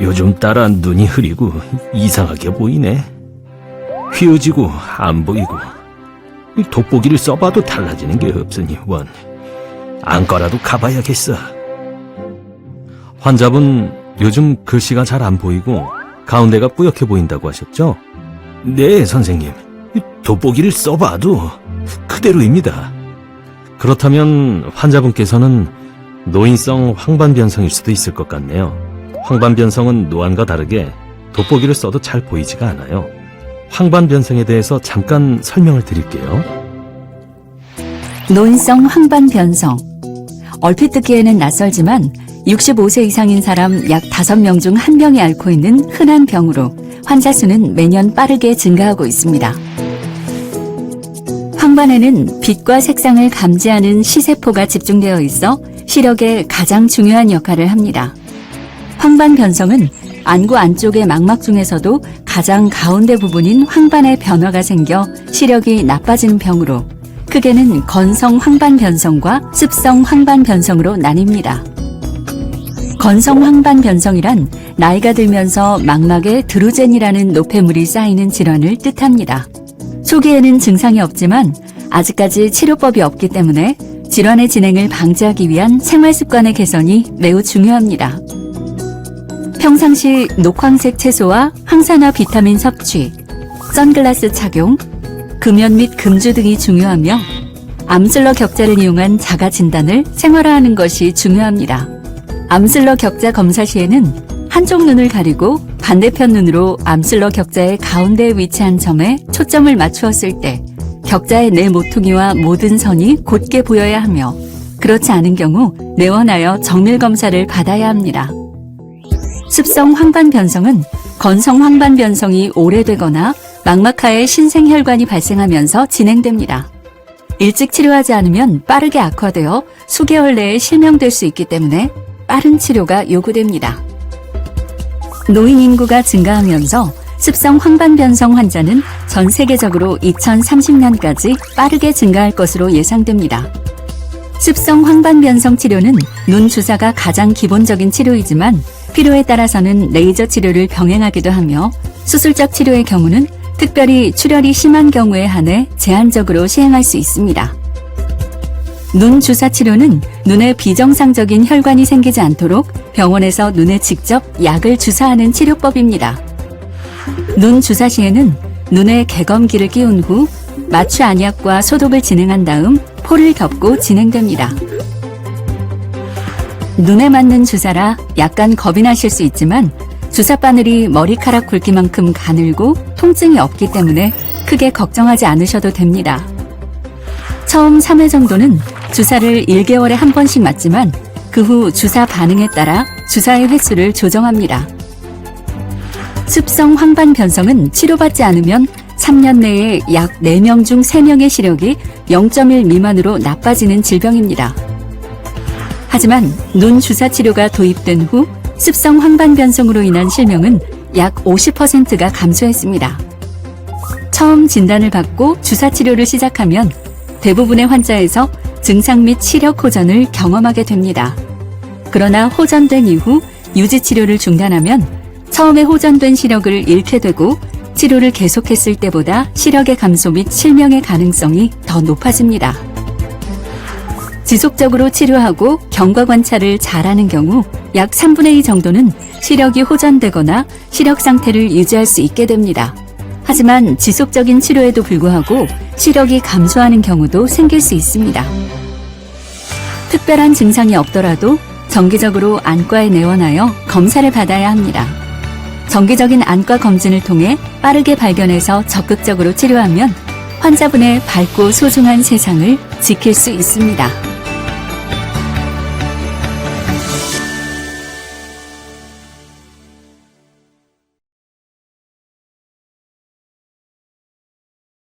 요즘 따라 눈이 흐리고 이상하게 보이네. 휘어지고 안 보이고 이 돋보기를 써봐도 달라지는 게 없으니 원 안과라도 가봐야겠어. 환자분 요즘 글씨가 잘 안 보이고 가운데가 뿌옇게 보인다고 하셨죠? 네, 선생님. 이 돋보기를 써봐도 그대로입니다. 그렇다면 환자분께서는 노인성 황반변성일 수도 있을 것 같네요. 황반변성은 노안과 다르게 돋보기를 써도 잘 보이지가 않아요. 황반변성에 대해서 잠깐 설명을 드릴게요. 노인성 황반변성. 얼핏 듣기에는 낯설지만 65세 이상인 사람 약 5명 중 1명이 앓고 있는 흔한 병으로 환자 수는 매년 빠르게 증가하고 있습니다. 황반에는 빛과 색상을 감지하는 시세포가 집중되어 있어 시력에 가장 중요한 역할을 합니다. 황반 변성은 안구 안쪽의 망막 중에서도 가장 가운데 부분인 황반에 변화가 생겨 시력이 나빠지는 병으로 크게는 건성 황반 변성과 습성 황반 변성으로 나뉩니다. 건성 황반 변성이란 나이가 들면서 망막에 드루젠이라는 노폐물이 쌓이는 질환을 뜻합니다. 초기에는 증상이 없지만 아직까지 치료법이 없기 때문에 질환의 진행을 방지하기 위한 생활 습관의 개선이 매우 중요합니다. 평상시 녹황색 채소와 항산화 비타민 섭취, 선글라스 착용, 금연 및 금주 등이 중요하며 암슬러 격자를 이용한 자가 진단을 생활화하는 것이 중요합니다. 암슬러 격자 검사 시에는 한쪽 눈을 가리고 반대편 눈으로 암슬러 격자의 가운데에 위치한 점에 초점을 맞추었을 때 격자의 내 모퉁이와 모든 선이 곧게 보여야 하며 그렇지 않은 경우 내원하여 정밀 검사를 받아야 합니다. 습성 황반 변성은 건성 황반 변성이 오래되거나 망막하에 신생혈관이 발생하면서 진행됩니다. 일찍 치료하지 않으면 빠르게 악화되어 수개월 내에 실명될 수 있기 때문에 빠른 치료가 요구됩니다. 노인 인구가 증가하면서 습성 황반 변성 환자는 전 세계적으로 2030년까지 빠르게 증가할 것으로 예상됩니다. 습성 황반 변성 치료는 눈 주사가 가장 기본적인 치료이지만 필요에 따라서는 레이저 치료를 병행하기도 하며 수술적 치료의 경우는 특별히 출혈이 심한 경우에 한해 제한적으로 시행할 수 있습니다. 눈 주사 치료는 눈에 비정상적인 혈관이 생기지 않도록 병원에서 눈에 직접 약을 주사하는 치료법입니다. 눈 주사 시에는 눈에 개검기를 끼운 후 마취 안약과 소독을 진행한 다음 포를 덮고 진행됩니다. 눈에 맞는 주사라 약간 겁이 나실 수 있지만 주사 바늘이 머리카락 굵기만큼 가늘고 통증이 없기 때문에 크게 걱정하지 않으셔도 됩니다. 처음 3회 정도는 주사를 1개월에 한 번씩 맞지만 그 후 주사 반응에 따라 주사의 횟수를 조정합니다. 습성 황반 변성은 치료받지 않으면 3년 내에 약 4명 중 3명의 시력이 0.1 미만으로 나빠지는 질병입니다. 하지만 눈 주사 치료가 도입된 후 습성 황반 변성으로 인한 실명은 약 50%가 감소했습니다. 처음 진단을 받고 주사 치료를 시작하면 대부분의 환자에서 증상 및 시력 호전을 경험하게 됩니다. 그러나 호전된 이후 유지 치료를 중단하면 처음에 호전된 시력을 잃게 되고 치료를 계속했을 때보다 시력의 감소 및 실명의 가능성이 더 높아집니다. 지속적으로 치료하고 경과 관찰을 잘하는 경우 약 3분의 2 정도는 시력이 호전되거나 시력 상태를 유지할 수 있게 됩니다. 하지만 지속적인 치료에도 불구하고 시력이 감소하는 경우도 생길 수 있습니다. 특별한 증상이 없더라도 정기적으로 안과에 내원하여 검사를 받아야 합니다. 정기적인 안과 검진을 통해 빠르게 발견해서 적극적으로 치료하면 환자분의 밝고 소중한 세상을 지킬 수 있습니다.